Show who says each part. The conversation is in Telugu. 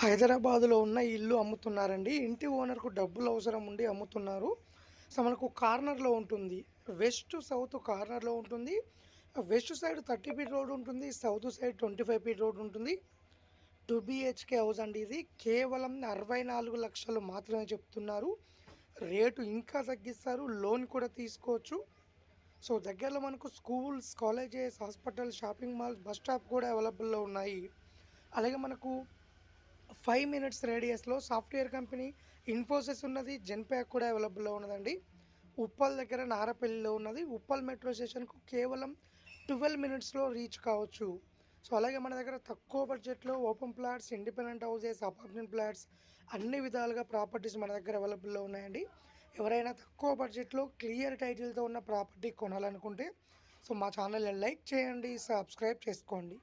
Speaker 1: హైదరాబాదులో ఉన్న ఇల్లు అమ్ముతున్నారండి. ఇంటి ఓనర్కు డబ్బులు అవసరం ఉండి అమ్ముతున్నారు. సో మనకు కార్నర్లో ఉంటుంది. వెస్ట్ సౌత్ కార్నర్లో ఉంటుంది. West side thirty feet road ఉంటుంది. South side twenty five feet road ఉంటుంది. టూ బిహెచ్కే హౌస్ అండి ఇది. కేవలం అరవై నాలుగు లక్షలు మాత్రమే చెప్తున్నారు. రేటు ఇంకా తగ్గిస్తారు. లోన్ కూడా తీసుకోవచ్చు. సో దగ్గరలో మనకు schools colleges hospital shopping malls bus stop కూడా అవైలబుల్లో ఉన్నాయి. అలాగే మనకు ఫైవ్ మినిట్స్ రేడియస్లో సాఫ్ట్వేర్ కంపెనీ ఇన్ఫోసిస్ ఉన్నది జెన్ప్యాక్ కూడా అవైలబుల్లో ఉన్నదండి. ఉప్పల్ దగ్గర నారపల్లిలో ఉన్నది. ఉప్పల్ మెట్రో స్టేషన్కు కేవలం ట్వెల్వ్ మినిట్స్లో రీచ్ కావచ్చు. సో అలాగే మన దగ్గర తక్కువ బడ్జెట్లో open plots independent houses apartment plots అన్ని విధాలుగా ప్రాపర్టీస్ మన దగ్గర అవైలబుల్లో ఉన్నాయండి. ఎవరైనా తక్కువ బడ్జెట్లో క్లియర్ టైటిల్తో ఉన్న ప్రాపర్టీ కొనాలనుకుంటే సో మా ఛానల్ని లైక్ చేయండి సబ్స్క్రైబ్ చేసుకోండి.